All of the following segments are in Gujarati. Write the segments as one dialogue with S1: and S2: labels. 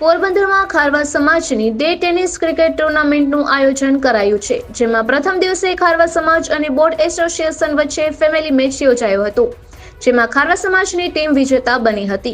S1: પોરબંદરમાં ખારવા સમાજની ડે ટેનિસ ક્રિકેટ ટુર્નામેન્ટનું આયોજન કરાયું છે, જેમાં પ્રથમ દિવસે ખારવા સમાજ અને બોર્ડ એસોસિએશન વચ્ચે ફેમિલી મેચ યોજાયો હતો, જેમાં ખારવા સમાજની ટીમ વિજેતા બની હતી.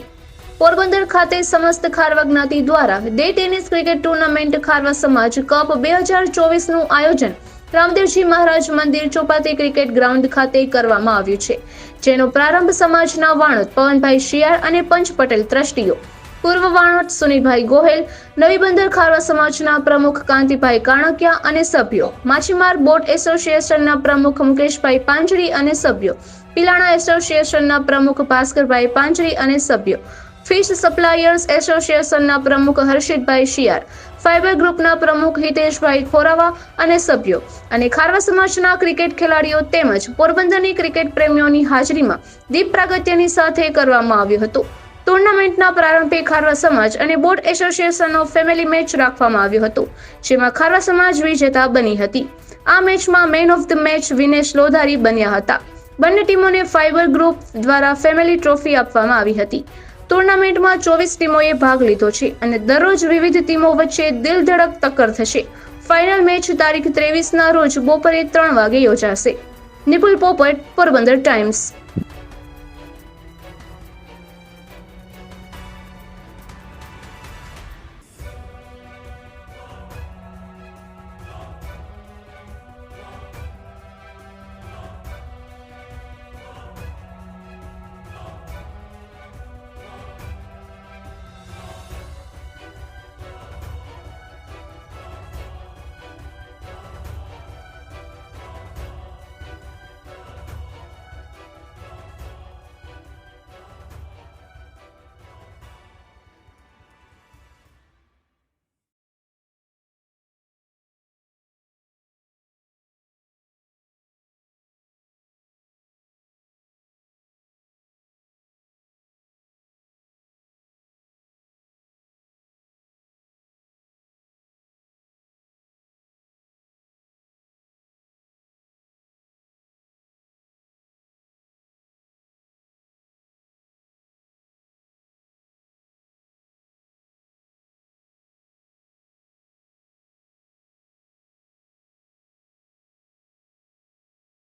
S1: પોરબંદર ખાતે સમસ્ત ખારવા જ્ઞાતિ દ્વારા day tennis cricket tournament Kharva સમાજ કપ બે હજાર ચોવીસનું આયોજન રામદેવજી મહારાજ મંદિર ચોપાતી ક્રિકેટ ગ્રાઉન્ડ ખાતે કરવામાં આવ્યું છે, જેનો પ્રારંભ સમાજના વાણોદ પવનભાઈ શિયાળ અને પંચ પટેલ ટ્રસ્ટીઓ પૂર્વ વાણવટ સુનિલભાઈ ગોહેલ, નવી બંદર ખારવા સમાજના પ્રમુખ કાંતિભાઈ કાણકિયા અને સભ્યો, માછીમાર બોટ એસોસિએશનના પ્રમુખ મુકેશભાઈ પાંજરી અને સભ્યો, પિલાણા એસોસિએશનના પ્રમુખ ભાસ્કરભાઈ પાંજરી અને સભ્યો, ફિશ સપ્લાયર્સ એસોસિએશનના પ્રમુખ હર્ષિતભાઈ શિયાર ફાઇબર ગ્રુપના પ્રમુખ હિતેશભાઈ ખોરાવા અને સભ્યો અને ખારવા સમાજના ક્રિકેટ ખેલાડીઓ તેમજ પોરબંદરની ક્રિકેટ પ્રેમીઓની હાજરીમાં દીપ પ્રાગત્યની સાથે કરવામાં આવ્યું હતું. ટુર્નામેન્ટના પ્રારંભે ખારવા સમાજ અને બોર્ડ એસોસિએશનનો ફેમિલી મેચ રાખવામાં આવ્યો હતો, જેમાં ખારવા સમાજ વિજેતા બની હતી. આ મેચમાં man of the match Vinesh Lodhari બન્યા હતા. બંને ટીમોને ફાઇબર ગ્રુપ દ્વારા ફેમિલી ટ્રોફી આપવામાં આવી હતી. ટુર્નામેન્ટમાં ચોવીસ ટીમોએ ભાગ લીધો છે અને દરરોજ વિવિધ ટીમો વચ્ચે દિલ ધડક ટક્કર થશે. ફાઇનલ મેચ તારીખ ત્રેવીસના રોજ બપોરે ત્રણ વાગે યોજાશે. નિપુલ પોપટ, પોરબંદર ટાઈમ્સ.